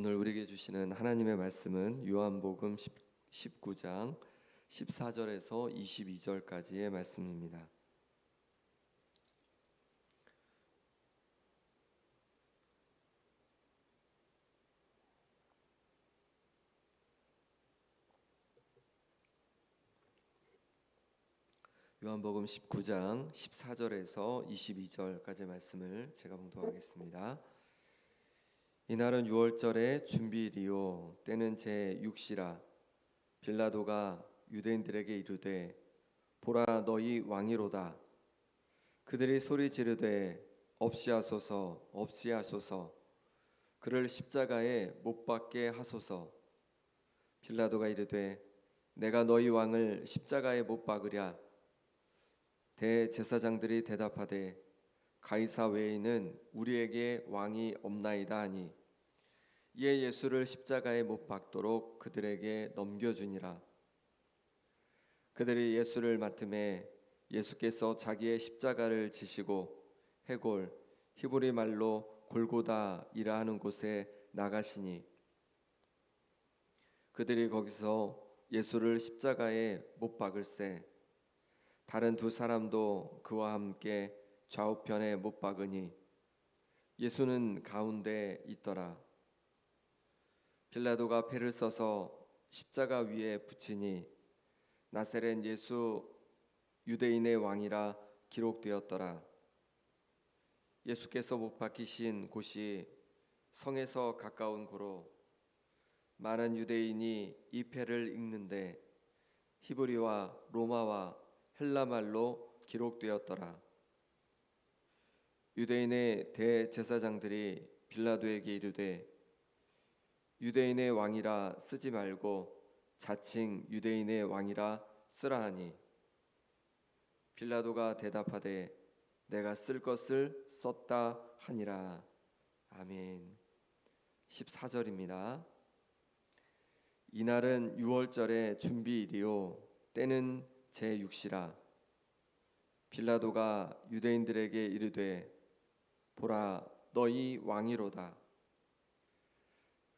오늘 우리에게 주시는 하나님의 말씀은 요한복음 10, 19장 14절에서 22절까지의 말씀입니다. 요한복음 19장 14절에서 22절까지 말씀을 제가 봉독하겠습니다. 이날은 유월절의 준비일이요. 때는 제 6시라. 빌라도가 유대인들에게 이르되 보라 너희 왕이로다. 그들이 소리 지르되 없이 하소서 없이 하소서. 그를 십자가에 못 박게 하소서. 빌라도가 이르되 내가 너희 왕을 십자가에 못 박으랴. 대제사장들이 대답하되 가이사 외에는 우리에게 왕이 없나이다 하니 이에 예수를 십자가에 못 박도록 그들에게 넘겨주니라 그들이 예수를 맡음에 예수께서 자기의 십자가를 지시고 해골 히브리 말로 골고다이라 하는 곳에 나가시니 그들이 거기서 예수를 십자가에 못 박을세 다른 두 사람도 그와 함께 좌우편에 못 박으니 예수는 가운데 있더라. 빌라도가 패를 써서 십자가 위에 붙이니 나세렛 예수 유대인의 왕이라 기록되었더라. 예수께서 못 박히신 곳이 성에서 가까운 고로 많은 유대인이 이 패를 읽는데 히브리와 로마와 헬라말로 기록되었더라. 유대인의 대제사장들이 빌라도에게 이르되 유대인의 왕이라 쓰지 말고 자칭 유대인의 왕이라 쓰라 하니 빌라도가 대답하되 내가 쓸 것을 썼다 하니라. 아멘. 14절입니다. 이날은 유월절의 준비일이요 때는 제6시라 빌라도가 유대인들에게 이르되 보라 너희 왕이로다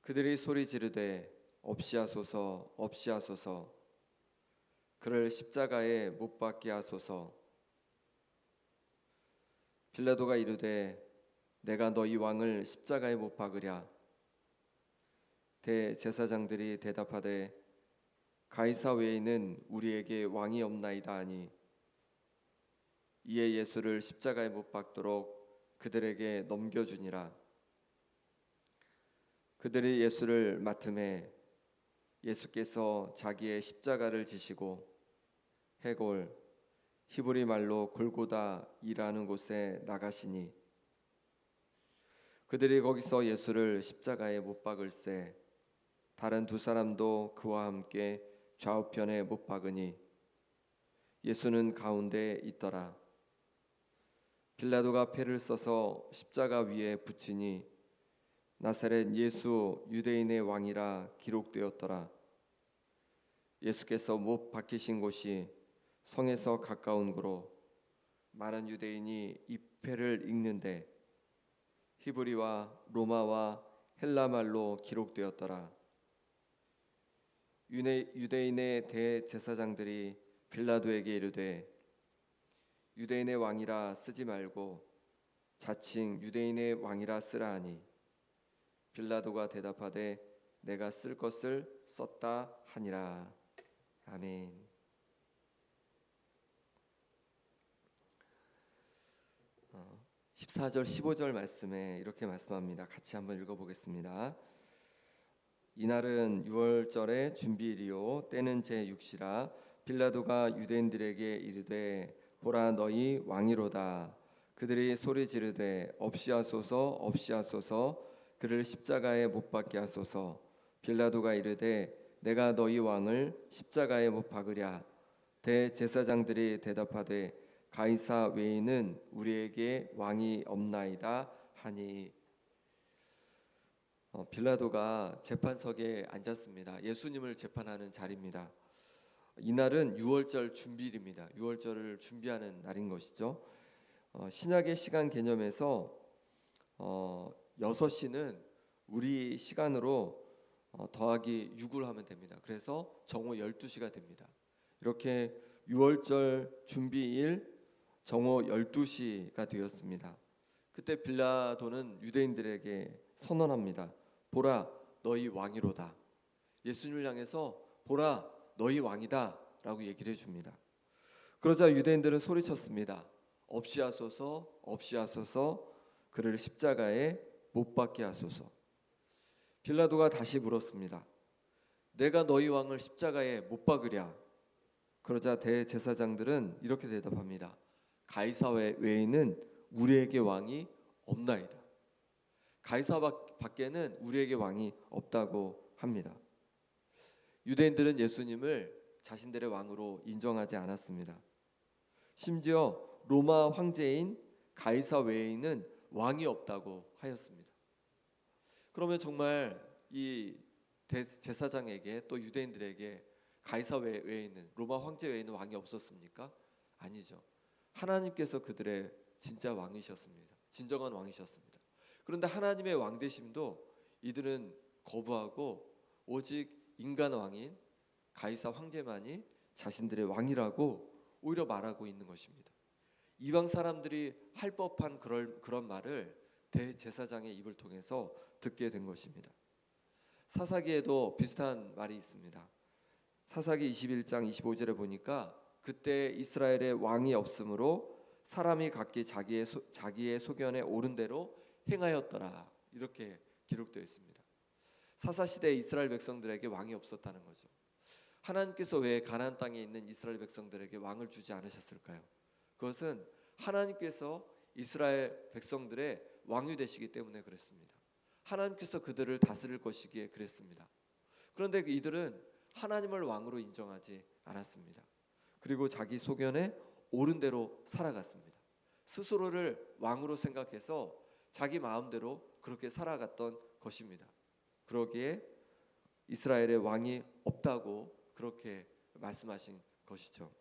그들이 소리 지르되 없이 하소서 없이 하소서. 그를 십자가에 못 박게 하소서. 빌라도가 이르되 내가 너희 왕을 십자가에 못 박으랴. 대제사장들이 대답하되 가이사 외에는 우리에게 왕이 없나이다 하니 이에 예수를 십자가에 못 박도록 그들에게 넘겨주니라 그들이 예수를 맡음에 예수께서 자기의 십자가를 지시고 해골 히브리 말로 골고다이라는 곳에 나가시니 그들이 거기서 예수를 십자가에 못 박을세 다른 두 사람도 그와 함께 좌우편에 못 박으니 예수는 가운데 있더라. 빌라도가 패를 써서 십자가 위에 붙이니 나사렛 예수 유대인의 왕이라 기록되었더라. 예수께서 못 박히신 곳이 성에서 가까운 고로 많은 유대인이 이 패를 읽는데 히브리와 로마와 헬라 말로 기록되었더라. 유대인의 대제사장들이 빌라도에게 이르되 유대인의 왕이라 쓰지 말고 자칭 유대인의 왕이라 쓰라 하니 빌라도가 대답하되 내가 쓸 것을 썼다 하니라 아멘. 어, 14절 15절 말씀에 이렇게 말씀합니다. 같이 한번 읽어보겠습니다. 이날은 유월절의 준비일이요 때는 제 6시라 빌라도가 유대인들에게 이르되 보라 너희 왕이로다 그들이 소리 지르되 없이 하소서 없이 하소서 그를 십자가에 못 박게 하소서 빌라도가 이르되 내가 너희 왕을 십자가에 못 박으랴 대제사장들이 대답하되 가이사 외에는 우리에게 왕이 없나이다 하니 어, 빌라도가 재판석에 앉았습니다. 예수님을 재판하는 자리입니다. 이날은 6월절 준비일입니다. 6월절을 준비하는 날인 것이죠. 어, 신약의 시간 개념에서 어, 6시는 우리 시간으로 어, 더하기 6을 하면 됩니다. 그래서 정오 12시가 됩니다. 이렇게 6월절 준비일 정오 12시가 되었습니다. 그때 빌라도는 유대인들에게 선언합니다. 보라 너희 왕이로다. 예수님을 향해서 보라 너희 왕이다 라고 얘기를 해 줍니다. 그러자 유대인들은 소리쳤습니다. 없이 하소서 없이 하소서 그를 십자가에 못 박게 하소서. 빌라도가 다시 물었습니다. 내가 너희 왕을 십자가에 못 박으랴. 그러자 대제사장들은 이렇게 대답합니다. 가이사 외- 외에는 우리에게 왕이 없나이다. 가이사 밖- 밖에는 우리에게 왕이 없다고 합니다. 유대인들은 예수님을 자신들의 왕으로 인정하지 않았습니다. 심지어 로마 황제인 가이사 외에는 왕이 없다고 하였습니다. 그러면 정말 이 대- 제사장에게 또 유대인들에게 가이사 외- 외에 있는 로마 황제 외에 있는 왕이 없었습니까? 아니죠. 하나님께서 그들의 진짜 왕이셨습니다. 진정한 왕이셨습니다. 그런데 하나님의 왕 되심도 이들은 거부하고 오직 인간 왕인 가이사 황제만이 자신들의 왕이라고 오히려 말하고 있는 것입니다. 이방 사람들이 할 법한 그럴, 그런 말을 대제사장의 입을 통해서 듣게 된 것입니다. 사사기에도 비슷한 말이 있습니다. 사사기 21장 25절에 보니까 그때 이스라엘의 왕이 없으므로 사람이 각기 자기의 소, 자기의 소견에 옳은 대로 행하였더라 이렇게 기록되어 있습니다. 사사 시대 이스라엘 백성들에게 왕이 없었다는 거죠. 하나님께서 왜 가나안 땅에 있는 이스라엘 백성들에게 왕을 주지 않으셨을까요? 그것은 하나님께서 이스라엘 백성들의 왕이 되시기 때문에 그랬습니다. 하나님께서 그들을 다스릴 것이기에 그랬습니다. 그런데 그 이들은 하나님을 왕으로 인정하지 않았습니다. 그리고 자기 소견에 옳은 대로 살아갔습니다. 스스로를 왕으로 생각해서 자기 마음대로 그렇게 살아갔던 것입니다. 그러기에 이스라엘의 왕이 없다고 그렇게 말씀하신 것이죠.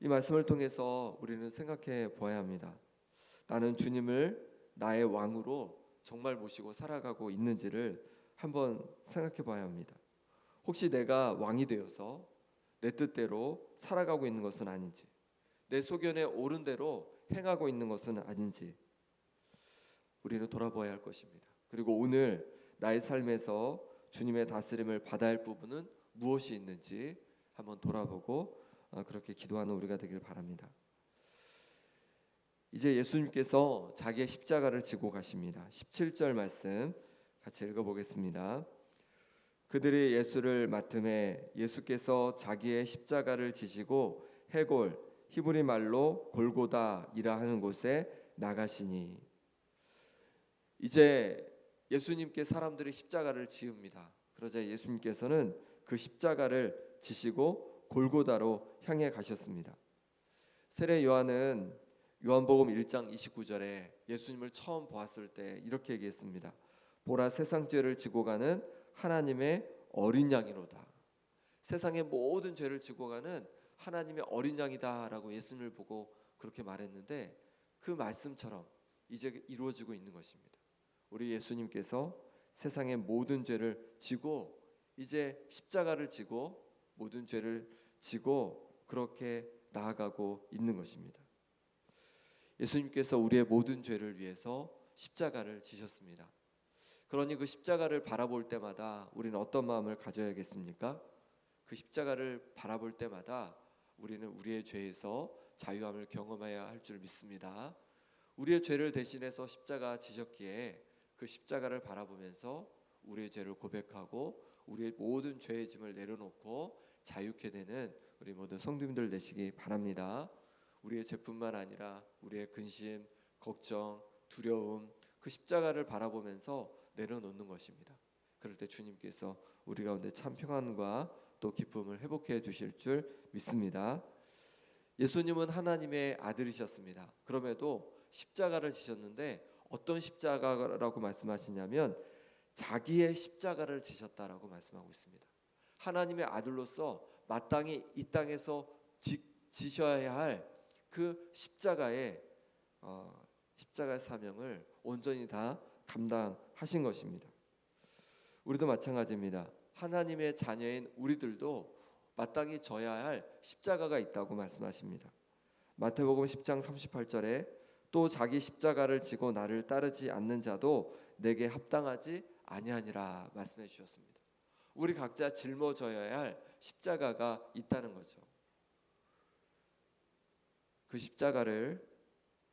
이 말씀을 통해서 우리는 생각해 보아야 합니다. 나는 주님을 나의 왕으로 정말 모시고 살아가고 있는지를 한번 생각해 봐야 합니다. 혹시 내가 왕이 되어서 내 뜻대로 살아가고 있는 것은 아닌지, 내 소견에 옳은 대로 행하고 있는 것은 아닌지 우리는 돌아봐야 할 것입니다. 그리고 오늘 나의 삶에서 주님의 다스림을 받아야 할 부분은 무엇이 있는지 한번 돌아보고 어, 그렇게 기도하는 우리가 되길 바랍니다. 이제 예수님께서 자기의 십자가를 지고 가십니다. 17절 말씀 같이 읽어보겠습니다. 그들이 예수를 맡음에 예수께서 자기의 십자가를 지시고 해골 히브리 말로 골고다이라 하는 곳에 나가시니 이제 예수님께 사람들이 십자가를 지읍니다. 그러자 예수님께서는 그 십자가를 지시고 골고다로 향해 가셨습니다. 세례 요한은 요한복음 1장 29절에 예수님을 처음 보았을 때 이렇게 얘기했습니다. 보라 세상 죄를 지고 가는 하나님의 어린 양이로다. 세상의 모든 죄를 지고 가는 하나님의 어린 양이다라고 예수님을 보고 그렇게 말했는데 그 말씀처럼 이제 이루어지고 있는 것입니다. 우리 예수님께서 세상의 모든 죄를 지고 이제 십자가를 지고 모든 죄를 지고 그렇게 나아가고 있는 것입니다. 예수님께서 우리의 모든 죄를 위해서 십자가를 지셨습니다. 그러니 그 십자가를 바라볼 때마다 우리는 어떤 마음을 가져야겠습니까? 그 십자가를 바라볼 때마다 우리는 우리의 죄에서 자유함을 경험해야 할 줄 믿습니다. 우리의 죄를 대신해서 십자가 지셨기에 그 십자가를 바라보면서 우리의 죄를 고백하고 우리의 모든 죄의 짐을 내려놓고 자유케 되는 우리 모든 성도님들 되시기 바랍니다. 우리의 죄뿐만 아니라 우리의 근심, 걱정, 두려움 그 십자가를 바라보면서 내려놓는 것입니다. 그럴 때 주님께서 우리 가운데 참 평안과 또 기쁨을 회복해 주실 줄 믿습니다. 예수님은 하나님의 아들이셨습니다. 그럼에도 십자가를 지셨는데 어떤 십자가라고 말씀하시냐면 자기의 십자가를 지셨다라고 말씀하고 있습니다. 하나님의 아들로서 마땅히 이 땅에서 지, 지셔야 할 그 십자가의 어, 십자가의 사명을 온전히 다 감당하셨습니다. 하신 것입니다. 우리도 마찬가지입니다. 하나님의 자녀인 우리들도 마땅히 져야 할 십자가가 있다고 말씀하십니다. 마태복음 10장 38절에 또 자기 십자가를 지고 나를 따르지 않는 자도 내게 합당하지 아니하니라 말씀해 주셨습니다. 우리 각자 짊어져야 할 십자가가 있다는 거죠. 그 십자가를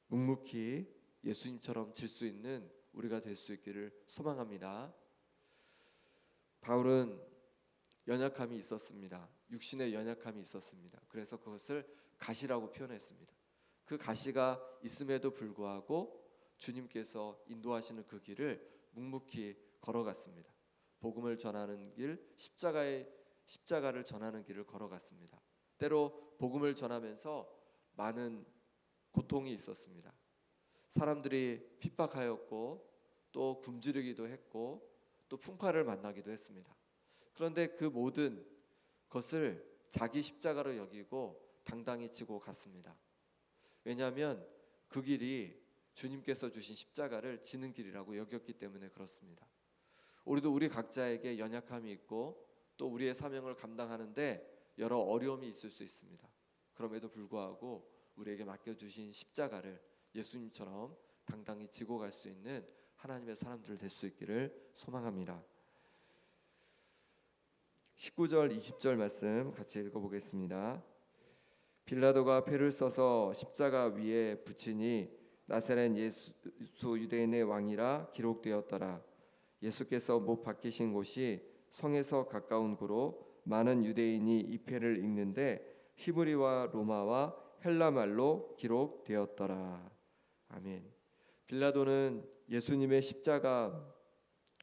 묵묵히 예수님처럼 질 수 있는 우리가 될 수 있기를 소망합니다. 바울은 연약함이 있었습니다. 육신의 연약함이 있었습니다. 그래서 그것을 가시라고 표현했습니다. 그 가시가 있음에도 불구하고 주님께서 인도하시는 그 길을 묵묵히 걸어갔습니다. 복음을 전하는 길, 십자가의 십자가를 전하는 길을 걸어갔습니다. 때로 복음을 전하면서 많은 고통이 있었습니다. 사람들이 핍박하였고 또 굶주리기도 했고 또 풍파를 만나기도 했습니다. 그런데 그 모든 것을 자기 십자가로 여기고 당당히 지고 갔습니다. 왜냐하면 그 길이 주님께서 주신 십자가를 지는 길이라고 여겼기 때문에 그렇습니다. 우리도 우리 각자에게 연약함이 있고 또 우리의 사명을 감당하는데 여러 어려움이 있을 수 있습니다. 그럼에도 불구하고 우리에게 맡겨주신 십자가를 예수님처럼 당당히 지고 갈 수 있는 하나님의 사람들 될 수 있기를 소망합니다. 19절 20절 말씀 같이 읽어보겠습니다. 빌라도가 패를 써서 십자가 위에 붙이니 나사렛 예수 유대인의 왕이라 기록되었더라. 예수께서 못 박히신 곳이 성에서 가까운 곳으로 많은 유대인이 이 패를 읽는데 히브리와 로마와 헬라 말로 기록되었더라. 아멘. 빌라도는 예수님의 십자가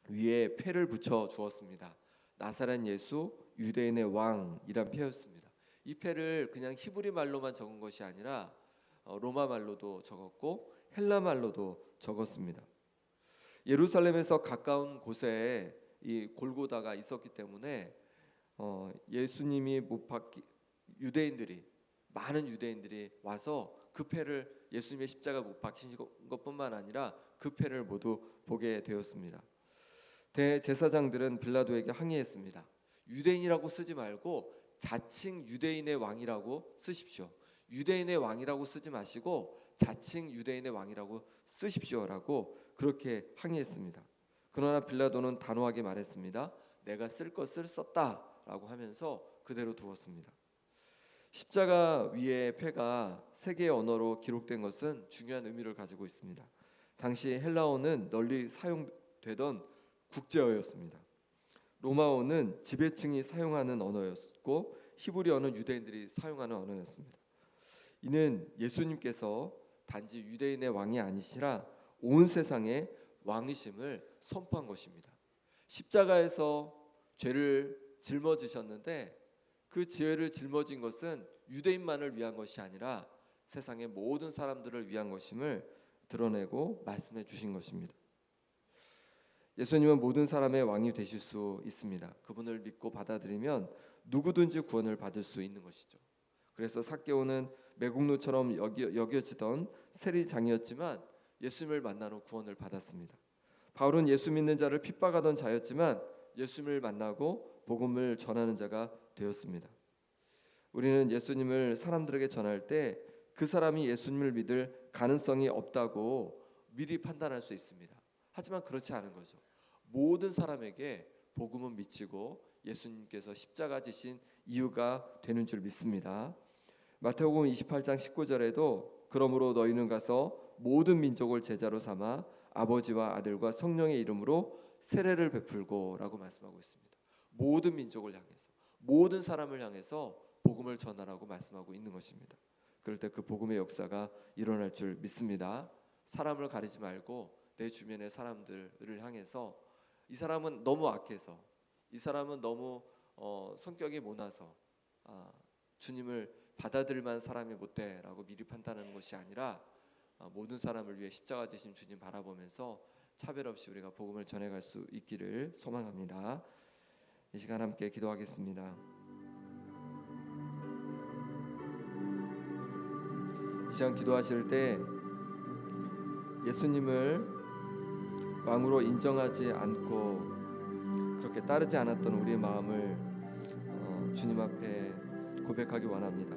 위에 패를 붙여 주었습니다. 나사렛 예수 유대인의 왕이란 패였습니다. 이 패를 그냥 히브리 말로만 적은 것이 아니라 어, 로마 말로도 적었고 헬라 말로도 적었습니다. 예루살렘에서 가까운 곳에 이 골고다가 있었기 때문에 어, 예수님이 못 박히 유대인들이 많은 유대인들이 와서 그 패를 예수님의 십자가 못 박히신 것뿐만 아니라 그 패를 모두 보게 되었습니다. 대제사장들은 빌라도에게 항의했습니다. 유대인이라고 쓰지 말고 자칭 유대인의 왕이라고 쓰십시오. 유대인의 왕이라고 쓰지 마시고 자칭 유대인의 왕이라고 쓰십시오라고 그렇게 항의했습니다. 그러나 빌라도는 단호하게 말했습니다. 내가 쓸 것을 썼다라고 하면서 그대로 두었습니다. 십자가 위에 패가 세 개의 언어로 기록된 것은 중요한 의미를 가지고 있습니다. 당시 헬라어는 널리 사용되던 국제어였습니다. 로마어는 지배층이 사용하는 언어였고 히브리어는 유대인들이 사용하는 언어였습니다. 이는 예수님께서 단지 유대인의 왕이 아니시라 온 세상의 왕이심을 선포한 것입니다. 십자가에서 죄를 짊어지셨는데 그 죄를 짊어진 것은 유대인만을 위한 것이 아니라 세상의 모든 사람들을 위한 것임을 드러내고 말씀해 주신 것입니다. 예수님은 모든 사람의 왕이 되실 수 있습니다. 그분을 믿고 받아들이면 누구든지 구원을 받을 수 있는 것이죠. 그래서 사개오는 매국노처럼 여겨, 여겨지던 세리장이었지만 예수님을 만난 후 구원을 받았습니다. 바울은 예수 믿는 자를 핍박하던 자였지만 예수님을 만나고 복음을 전하는 자가 되었습니다. 우리는 예수님을 사람들에게 전할 때 그 사람이 예수님을 믿을 가능성이 없다고 미리 판단할 수 있습니다. 하지만 그렇지 않은 거죠. 모든 사람에게 복음은 미치고 예수님께서 십자가 지신 이유가 되는 줄 믿습니다. 마태복음 28장 19절에도 그러므로 너희는 가서 모든 민족을 제자로 삼아 아버지와 아들과 성령의 이름으로 세례를 베풀고라고 말씀하고 있습니다. 모든 민족을 향해서 모든 사람을 향해서 복음을 전하라고 말씀하고 있는 것입니다. 그럴 때 그 복음의 역사가 일어날 줄 믿습니다. 사람을 가리지 말고 내 주변의 사람들을 향해서 이 사람은 너무 악해서 이 사람은 너무 어, 성격이 모나서 아, 주님을 받아들일 만한 사람이 못 돼라고 미리 판단하는 것이 아니라 아, 모든 사람을 위해 십자가 지신 주님 바라보면서 차별 없이 우리가 복음을 전해갈 수 있기를 소망합니다. 이 시간 함께 기도하겠습니다. 이 시간 기도하실 때 예수님을 왕으로 인정하지 않고 그렇게 따르지 않았던 우리의 마음을 어, 주님 앞에 고백하기 원합니다.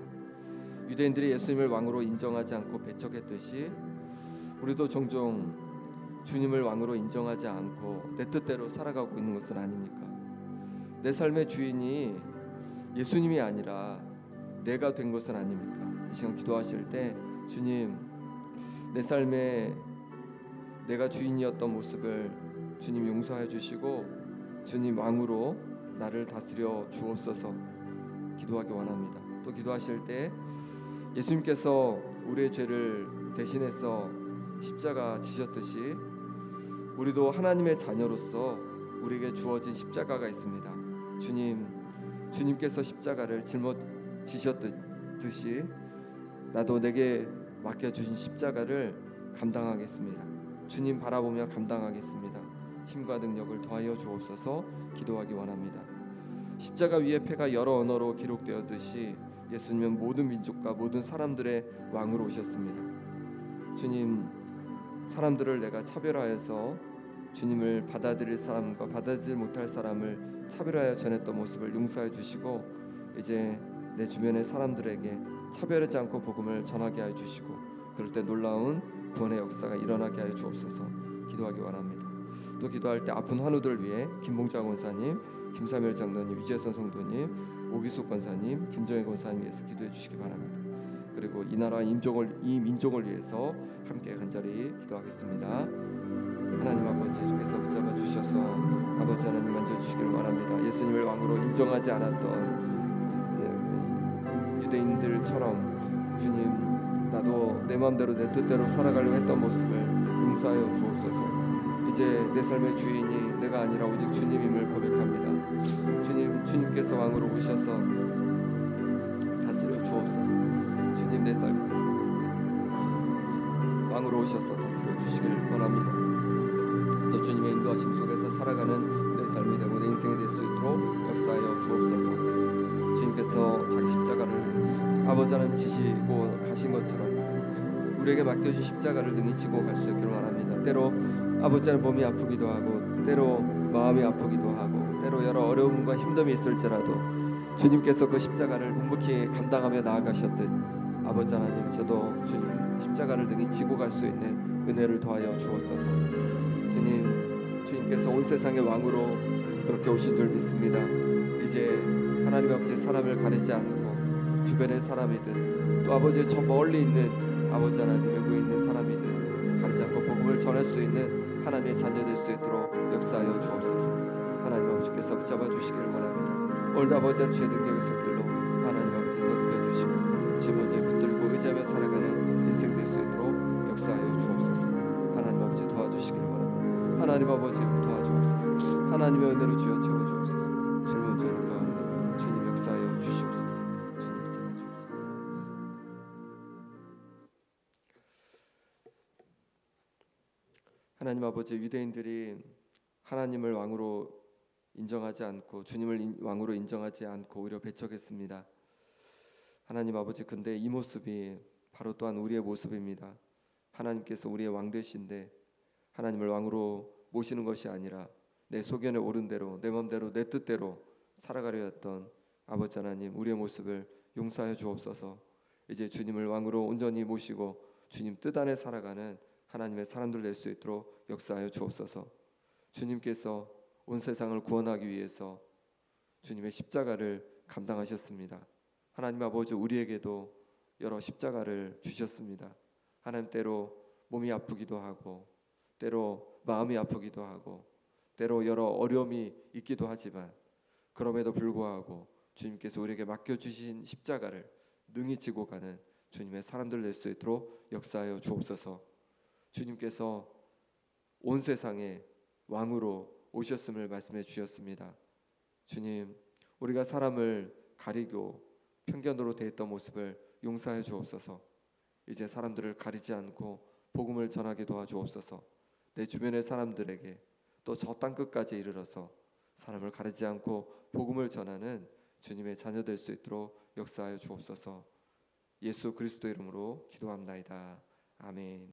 유대인들이 예수님을 왕으로 인정하지 않고 배척했듯이 우리도 종종 주님을 왕으로 인정하지 않고 내 뜻대로 살아가고 있는 것은 아닙니까? 내 삶의 주인이 예수님이 아니라 내가 된 것은 아닙니까? 이 시간 기도하실 때 주님 내 삶에 내가 주인이었던 모습을 주님 용서해 주시고 주님 왕으로 나를 다스려 주옵소서 기도하기 원합니다. 또 기도하실 때 예수님께서 우리의 죄를 대신해서 십자가 지셨듯이 우리도 하나님의 자녀로서 우리에게 주어진 십자가가 있습니다. 주님, 주님께서 십자가를 짊어지셨듯이 나도 내게 맡겨 주신 십자가를 감당하겠습니다. 주님 바라보며 감당하겠습니다. 힘과 능력을 더하여 주옵소서 기도하기 원합니다. 십자가 위에 패가 여러 언어로 기록되었듯이 예수님은 모든 민족과 모든 사람들의 왕으로 오셨습니다. 주님 사람들을 내가 차별하여서 주님을 받아들일 사람과 받아들이지 못할 사람을 차별하여 전했던 모습을 용서해 주시고 이제 내 주변의 사람들에게 차별하지 않고 복음을 전하게 하여 주시고 그럴 때 놀라운 구원의 역사가 일어나게 하여 주옵소서 기도하기 원합니다. 또 기도할 때 아픈 환우들 위해 김봉자 권사님, 김사멸 장로님, 유재선 성도님, 오기숙 권사님, 김정혜 권사님 위해서 기도해 주시기 바랍니다. 그리고 이 나라 임종을 이 민족을 위해서 함께 간절히 기도하겠습니다. 하나님 아버지 주께서 붙잡아 주셔서 아버지 하나님 만져 주시기를 바랍니다. 예수님을 왕으로 인정하지 않았던 이스- 유대인들처럼 주님 나도 내 마음대로 내 뜻대로 살아가려고 했던 모습을 용서하여 주옵소서. 이제 내 삶의 주인이 내가 아니라 오직 주님임을 고백합니다. 주님 주님께서 왕으로 오셔서 다스려 주옵소서. 주님 내 삶 왕으로 오셔서 다스려 주시길 원합니다. 그래서 주님의 인도하심 속에서 살아가는 내 삶이 되고 내 인생이 될 수 있도록 역사하여 주옵소서. 주님께서 자기 십자가를 아버지 하나님 지시고 가신 것처럼 우리에게 맡겨주신 십자가를 능히 지고 갈 수 있기를 원합니다. 때로 아버지 하나님 몸이 아프기도 하고 때로 마음이 아프기도 하고 때로 여러 어려움과 힘듦이 있을지라도 주님께서 그 십자가를 묵묵히 감당하며 나아가셨듯 아버지 하나님 저도 주님 십자가를 능히 지고 갈 수 있는 은혜를 더하여 주옵소서. 주님 주님께서 온 세상의 왕으로 그렇게 오신 줄 믿습니다. 이제 하나님 아버지 사람을 가리지 않고 주변의 사람이든 또 아버지 저 멀리 있는 아버지 하나님 외국에 있는 사람이든 가리지 않고 복음을 전할 수 있는 하나님의 자녀 될 수 있도록 역사하여 주옵소서. 하나님 아버지께서 붙잡아 주시기를 원합니다. 오늘 아버지 주의 능력의 손길로 하나님 아버지 더듬어 주시고 주 먼저 붙들고 의지하며 살아가는 인생 될 수 있도록 역사하여 주옵소서. 하나님 아버지 도와주시기를 원합니다. 하나님 아버지 도와주옵소서. 하나님의 은혜로 주여 채워 주옵소서. 질문 전을 구하오니 주님 역사하여 주시옵소서. 주님 붙잡아 주옵소서. 하나님 아버지 유대인들이 하나님을 왕으로 인정하지 않고 주님을 인- 왕으로 인정하지 않고 오히려 배척했습니다. 하나님 아버지 근데 이 모습이 바로 또한 우리의 모습입니다. 하나님께서 우리의 왕 되신데 하나님을 왕으로 모시는 것이 아니라 내 소견에 오른 대로 내 마음대로 내 뜻대로 살아가려 했던 아버지 하나님 우리의 모습을 용서하여 주옵소서. 이제 주님을 왕으로 온전히 모시고 주님 뜻 안에 살아가는 하나님의 사람들 될 수 있도록 역사하여 주옵소서. 주님께서 온 세상을 구원하기 위해서 주님의 십자가를 감당하셨습니다. 하나님 아버지 우리에게도 여러 십자가를 주셨습니다. 하나님 때로 몸이 아프기도 하고 때로 마음이 아프기도 하고 때로 여러 어려움이 있기도 하지만 그럼에도 불구하고 주님께서 우리에게 맡겨 주신 십자가를 능히 지고 가는 주님의 사람들 될 수 있도록 역사하여 주옵소서. 주님께서 온 세상에 왕으로 오셨음을 말씀해 주셨습니다. 주님, 우리가 사람을 가리고 편견으로 대했던 모습을 용서해 주옵소서. 이제 사람들을 가리지 않고 복음을 전하게 도와주옵소서. 내 주변의 사람들에게 또 저 땅 끝까지 이르러서 사람을 가리지 않고 복음을 전하는 주님의 자녀 될 수 있도록 역사하여 주옵소서. 예수 그리스도 이름으로 기도합나이다. 아멘.